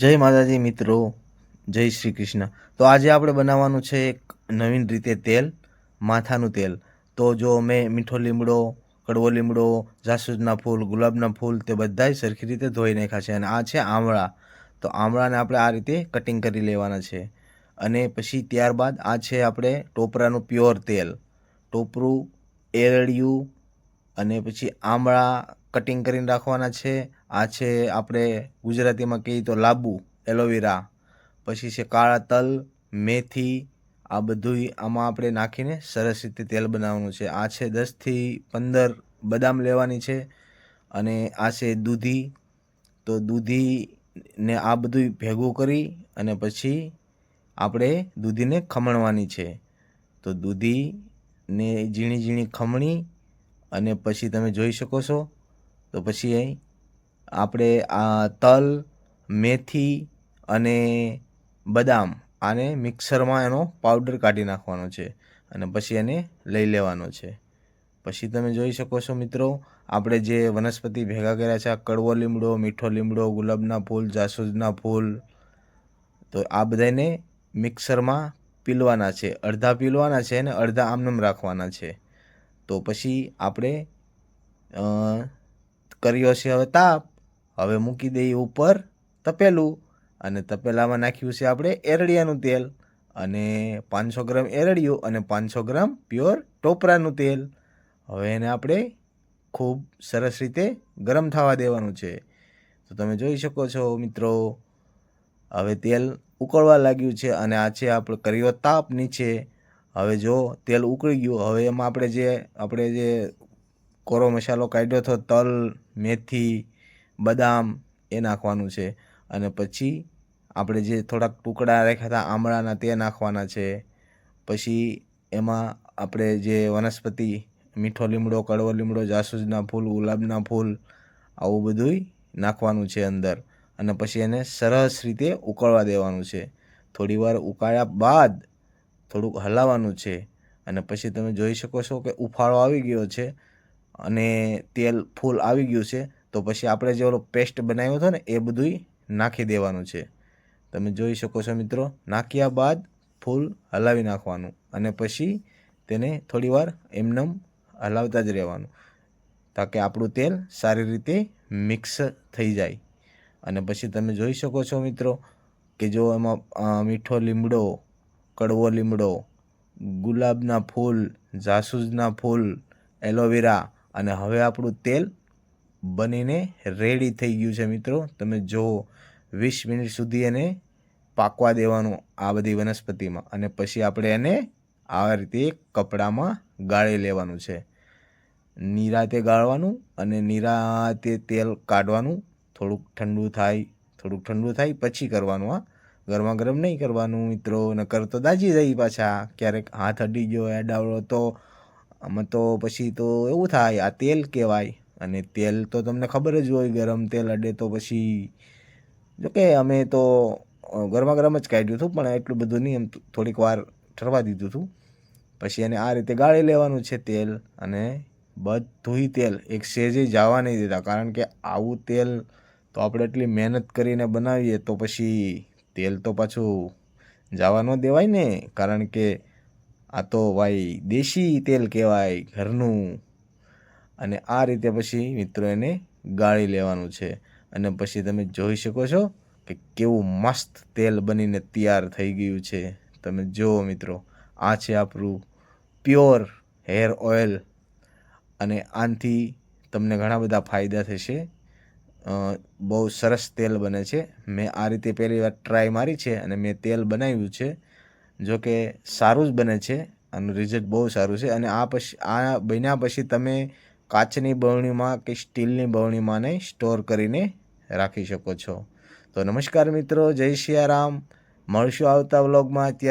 જય માતાજી મિત્રો, જય શ્રી કૃષ્ણ. તો આજે આપણે બનાવવાનું છે એક નવીન રીતે તેલ, માથાનું તેલ. તો જો મેં મીઠો લીમડો, કડવો લીમડો, જાસૂદના ફૂલ, ગુલાબના ફૂલ તે બધાય સરખી રીતે ધોઈ નાખ્યા છે અને આ છે આમળા. તો આમળાને આપણે આ રીતે કટિંગ કરી લેવાના છે. અને પછી ત્યારબાદ આ છે આપણે ટોપરાનું પ્યોર તેલ. ટોપરું, એરડિયું અને પછી આમળા કટિંગ કરીને રાખવાના છે. આ છે આપણે ગુજરાતીમાં કહીએ તો લાંબુ, એલોવેરા, પછી છે કાળા તલ, મેથી, આ બધું આમાં આપણે નાખીને સરસ રીતે તેલ બનાવવાનું છે. આ છે દસથી પંદર બદામ લેવાની છે અને આ છે દૂધી. તો દૂધીને આ બધું ભેગું કરી અને પછી આપણે દૂધીને ખમણવાની છે. તો દૂધીને ઝીણી ઝીણી ખમણી અને પછી તમે જોઈ શકો છો. તો પછી આપણે આ તલ, મેથી અને બદામ આને મિક્સરમાં એનો પાવડર કાઢી નાખવાનો છે અને પછી એને લઈ લેવાનો છે. પછી તમે જોઈ શકો છો મિત્રો, આપણે જે વનસ્પતિ ભેગા કર્યા છે, આ કડવો લીમડો, મીઠો લીમડો, ગુલાબના ફૂલ, જાસૂદના ફૂલ, તો આ બધાને મિક્સરમાં પીલવાના છે. અડધા પીલવાના છે અને અડધા આમનમ રાખવાના છે. તો પછી આપણે કર્યો છે હવે તાપ. હવે મૂકી દઈએ ઉપર તપેલું. અને તપેલામાં નાખ્યું છે આપણે એરડિયાનું તેલ. અને પાંચસો ગ્રામ એરડિયું અને પાંચસો ગ્રામ પ્યોર ટોપરાનું તેલ. હવે એને આપણે ખૂબ સરસ રીતે ગરમ થવા દેવાનું છે. તો તમે જોઈ શકો છો મિત્રો, હવે તેલ ઉકળવા લાગ્યું છે અને આ છે આપણે કર્યો તાપ નીચે. હવે જો તેલ ઉકળી ગયું, હવે એમાં આપણે જે આપણે જે કોરો મસાલો કાઢ્યો હતો, તલ, મેથી બદામ એ નાખવાનું છે. અને પછી આપણે જે થોડાક ટુકડા રાખ્યા હતા આમળાના તે નાખવાના છે. પછી એમાં આપણે જે વનસ્પતિ, મીઠો લીમડો, કડવો લીમડો, જાસૂદના ફૂલ, ગુલાબના ફૂલ, આવું બધુંય નાખવાનું છે અંદર. અને પછી એને સરસ રીતે ઉકળવા દેવાનું છે. થોડીવાર ઉકાળ્યા બાદ થોડુંક હલાવવાનું છે. અને પછી તમે જોઈ શકો છો કે ઉફાળો આવી ગયો છે અને તેલ ફૂલ આવી ગયું છે. તો પછી આપણે જે ઓલો પેસ્ટ બનાવ્યો હતો ને, એ બધુંય નાખી દેવાનું છે. તમે જોઈ શકો છો મિત્રો, નાખ્યા બાદ ફૂલ હલાવી નાખવાનું અને પછી તેને થોડીવાર એમનેમ હલાવતા જ રહેવાનું, તાકે આપણું તેલ સારી રીતે મિક્સ થઈ જાય. અને પછી તમે જોઈ શકો છો મિત્રો કે જો એમાં મીઠો લીમડો, કડવો લીમડો, ગુલાબના ફૂલ, જાસૂદના ફૂલ, એલોવેરા અને હવે આપણું તેલ બનીને રેડી થઈ ગયું છે મિત્રો. તમે જુઓ વીસ મિનિટ સુધી એને પાકવા દેવાનું આ બધી વનસ્પતિમાં. અને પછી આપણે એને આ રીતે કપડામાં ગાળી લેવાનું છે. નિરાતે ગાળવાનું અને નિરાતે તેલ કાઢવાનું. થોડુંક ઠંડુ થાય, થોડુંક ઠંડુ થાય પછી કરવાનું આ. ગરમા ગરમ નહીં કરવાનું મિત્રો. નકર તો દાજી જાય પાછા. ક્યારેક હાથ અડી ગયો એડાવડો તો, આમાં તો પછી તો એવું થાય, આ તેલ કહેવાય. અને તેલ તો તમને ખબર જ હોય, ગરમ તેલ અડે તો પછી, જોકે અમે તો ગરમા ગરમ જ કાઢ્યું હતું, પણ એટલું બધું નહીં, એમ થોડીક વાર ઠરવા દીધું હતું. પછી એને આ રીતે ગાળી લેવાનું છે તેલ અને બધુંય તેલ, એક સેજે જવા નહીં દેતા, કારણ કે આવું તેલ તો આપણે એટલી મહેનત કરીને બનાવીએ તો પછી તેલ તો પાછું જવા ન દેવાય ને, કારણ કે આ તો ભાઈ દેશી તેલ કહેવાય, ઘરનું અને આ રીતે પછી મિત્રો એને ગાળી લેવાનું છે. અને પછી તમે જોઈ શકો છો કે કેવું મસ્ત તેલ બનીને તૈયાર થઈ ગયું છે. તમે જુઓ મિત્રો, આ છે આપણું પ્યોર હેર ઓઇલ. અને આનાથી તમને ઘણા બધા ફાયદા થશે. બહુ સરસ તેલ બને છે. મેં આ રીતે પહેલી વાર ટ્રાય મારી છે અને મેં તેલ બનાવ્યું છે. જો કે સારું જ બને છે. આનું રિઝલ્ટ બહુ સારું છે. અને આ પછી આ બન્યા પછી તમે કાચની બરણીમાં કે સ્ટીલની બરણીમાં ને સ્ટોર કરીને રાખી શકો છો. તો નમસ્કાર મિત્રો, જય સિયારામ મળશું આવતા વ્લોગમાં. અત્યારે